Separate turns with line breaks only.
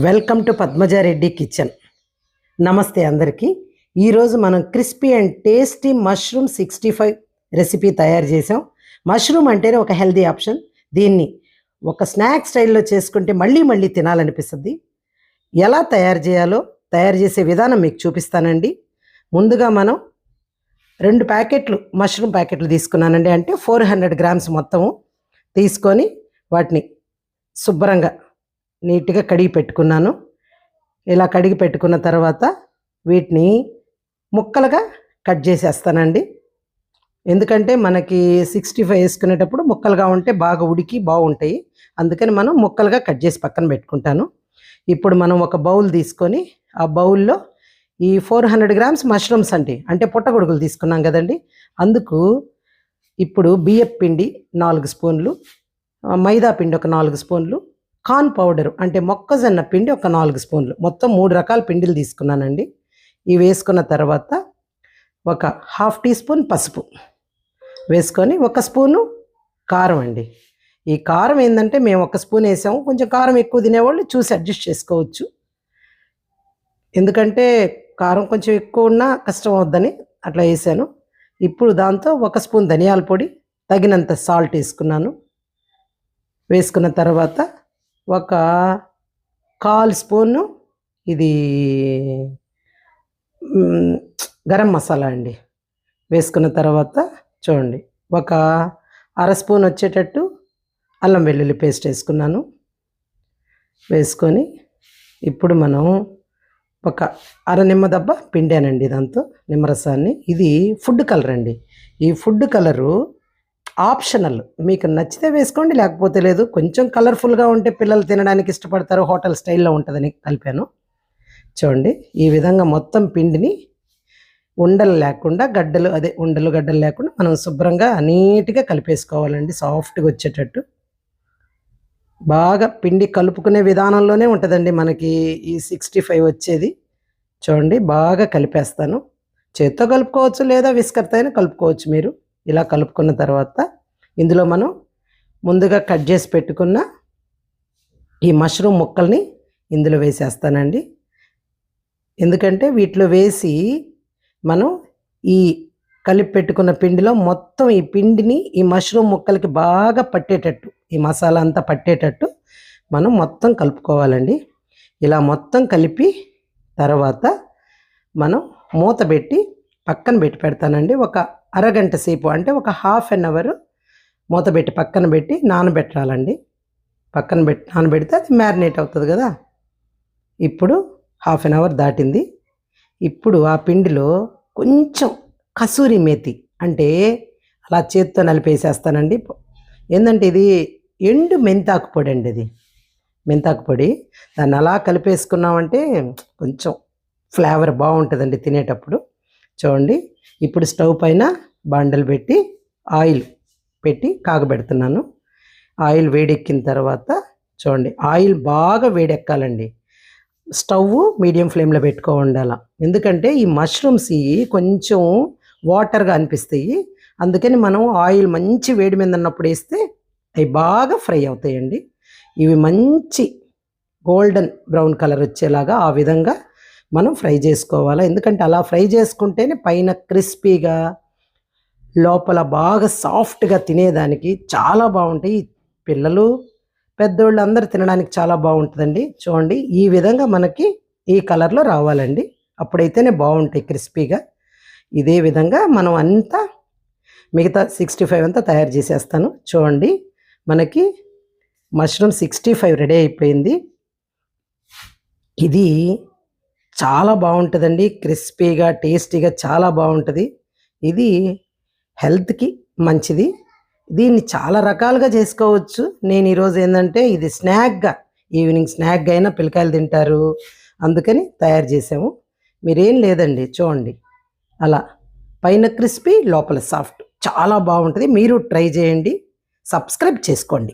Welcome to Padmaja Reddy kitchen. నమస్తే అందరికీ. ఈరోజు మనం crispy and tasty mushroom sixty five recipe తయారు చేసాం మష్రూమ్ అంటేనే ఒక హెల్దీ ఆప్షన్. దీన్ని ఒక స్నాక్ స్టైల్లో చేసుకుంటే మళ్ళీ మళ్ళీ తినాలనిపిస్తుంది. ఎలా తయారు చేయాలో తయారు చేసే విధానం మీకు చూపిస్తానండి. ముందుగా మనం రెండు ప్యాకెట్లు మష్రూమ్ ప్యాకెట్లు తీసుకున్నానండి. అంటే ఫోర్ హండ్రెడ్ గ్రామ్స్ మొత్తము తీసుకొని వాటిని శుభ్రంగా నీట్గా కడిగి పెట్టుకున్నాను. ఇలా కడిగి పెట్టుకున్న తర్వాత వీటిని ముక్కలుగా కట్ చేసేస్తానండి. ఎందుకంటే మనకి సిక్స్టీ ఫైవ్ వేసుకునేటప్పుడు ముక్కలుగా ఉంటే బాగా ఉడికి బాగుంటాయి. అందుకని మనం ముక్కలుగా కట్ చేసి పక్కన పెట్టుకుంటాను. ఇప్పుడు మనం ఒక బౌల్ తీసుకొని ఆ బౌల్లో ఈ ఫోర్ హండ్రెడ్ గ్రామ్స్ మష్రూమ్స్ అండి. అంటే పుట్టగొడుగులు తీసుకున్నాం కదండి. అందుకు ఇప్పుడు బియ్యపు పిండి నాలుగు స్పూన్లు మైదా పిండి ఒక నాలుగు స్పూన్లు కార్న్ పౌడర్ అంటే మొక్కజొన్న పిండి ఒక నాలుగు స్పూన్లు. మొత్తం మూడు రకాల పిండిలు తీసుకున్నానండి. ఇవి వేసుకున్న తర్వాత ఒక హాఫ్ టీ స్పూన్ పసుపు వేసుకొని ఒక స్పూను కారం అండి. ఈ కారం ఏంటంటే మేము ఒక స్పూన్ వేసాము. కొంచెం కారం ఎక్కువ తినేవాళ్ళు చూసి అడ్జస్ట్ చేసుకోవచ్చు. ఎందుకంటే కారం కొంచెం ఎక్కువ ఉన్నా కష్టం అవుద్దని అట్లా వేసాను. ఇప్పుడు దాంతో ఒక స్పూన్ ధనియాల పొడి తగినంత సాల్ట్ వేసుకున్నాను. వేసుకున్న తర్వాత ఒక కాల్ స్పూను ఇది గరం మసాలా అండి. వేసుకున్న తర్వాత చూడండి ఒక అర స్పూన్ వచ్చేటట్టు అల్లం వెల్లుల్లి పేస్ట్ వేసుకున్నాను. వేసుకొని ఇప్పుడు మనం ఒక అర నిమ్మ దెబ్బ పిండానండి దాంతో నిమ్మరసాన్ని. ఇది ఫుడ్ కలర్ అండి. ఈ ఫుడ్ కలరు ఆప్షనల్. మీకు నచ్చితే వేసుకోండి లేకపోతే లేదు. కొంచెం కలర్ఫుల్గా ఉంటే పిల్లలు తినడానికి ఇష్టపడతారు హోటల్ స్టైల్లో ఉంటుందని కలిపాను. చూడండి ఈ విధంగా మొత్తం పిండిని ఉండలు లేకుండా గడ్డలు అదే ఉండలు గడ్డలు లేకుండా మనం శుభ్రంగా నీట్గా కలిపేసుకోవాలండి. సాఫ్ట్గా వచ్చేటట్టు. బాగా పిండి కలుపుకునే విధానంలోనే ఉంటుందండి మనకి ఈ సిక్స్టీ ఫైవ్ వచ్చేది. చూడండి బాగా కలిపేస్తాను. చేత్తో కలుపుకోవచ్చు లేదా విస్కర్తో అయినా కలుపుకోవచ్చు మీరు. ఇలా కలుపుకున్న తర్వాత ఇందులో మనం ముందుగా కట్ చేసి పెట్టుకున్న ఈ మష్రూమ్ ముక్కల్ని ఇందులో వేసేస్తానండి. ఎందుకంటే వీటిలో వేసి మనం ఈ కలిపి పెట్టుకున్న పిండిలో మొత్తం ఈ పిండిని ఈ మష్రూమ్ ముక్కలకి బాగా పట్టేటట్టు ఈ మసాలా అంతా పట్టేటట్టు మనం మొత్తం కలుపుకోవాలండి. ఇలా మొత్తం కలిపి తర్వాత మనం మూత పెట్టి పక్కన పెట్టి పెడతానండి. ఒక అరగంట సేపు అంటే ఒక హాఫ్ అన్ అవర్ మూత పెట్టి పక్కన పెట్టి నానబెట్టాలండి. పక్కన పెట్టి నానబెడితే అది మ్యారినేట్ అవుతుంది కదా. ఇప్పుడు హాఫ్ అన్ అవర్ దాటింది. ఇప్పుడు ఆ పిండిలో కొంచెం కసూరి మేతి అంటే అలా చేత్తో నలిపేసేస్తానండి. ఏంటంటే ఇది ఎండు మెంతాకు పొడి అండి ఇది. మెంతాకు పొడి. దాన్ని అలా కలిపేసుకున్నామంటే కొంచెం ఫ్లేవర్ బాగుంటుందండి తినేటప్పుడు. చూడండి. ఇప్పుడు స్టవ్ పైన బాండలు పెట్టి ఆయిల్ పెట్టి కాగబెడుతున్నాను. ఆయిల్ వేడెక్కిన తర్వాత చూడండి ఆయిల్ బాగా వేడెక్కాలండి. స్టవ్ మీడియం ఫ్లేమ్లో పెట్టుకో ఉండాల. ఎందుకంటే ఈ మష్రూమ్స్ ఇవి కొంచెం వాటర్గా అనిపిస్తాయి. అందుకని మనం ఆయిల్ మంచి వేడి మీద ఉన్నప్పుడు వేస్తే అవి బాగా ఫ్రై అవుతాయండి. ఇవి మంచి గోల్డెన్ బ్రౌన్ కలర్ వచ్చేలాగా ఆ విధంగా మనం ఫ్రై చేసుకోవాలి? ఎందుకంటే అలా ఫ్రై చేసుకుంటేనే పైన క్రిస్పీగా లోపల బాగా సాఫ్ట్గా తినేదానికి చాలా బాగుంటాయి. పిల్లలు పెద్దోళ్ళు అందరు తినడానికి చాలా బాగుంటుందండి. చూడండి ఈ విధంగా మనకి ఈ కలర్లో రావాలండి. అప్పుడైతేనే బాగుంటాయి క్రిస్పీగా. ఇదే విధంగా మనం అంతా మిగతా సిక్స్టీ ఫైవ్ అంతా తయారు చేసేస్తాను. చూడండి మనకి మష్రూమ్ సిక్స్టీ ఫైవ్ రెడీ అయిపోయింది. ఇది చాలా బాగుంటుందండి. క్రిస్పీగా టేస్టీగా చాలా బాగుంటుంది. ఇది హెల్త్కి మంచిది. దీన్ని చాలా రకాలుగా చేసుకోవచ్చు. నేను ఈరోజు ఏంటంటే ఇది స్నాక్గా ఈవినింగ్ స్నాక్గా అయినా పిల్లకాయలు తింటారు. అందుకని తయారు చేసాము. మీరేం లేదండి చూడండి. అలా. పైన క్రిస్పీ లోపల సాఫ్ట్. చాలా బాగుంటుంది. మీరు ట్రై చేయండి. సబ్స్క్రైబ్ చేసుకోండి.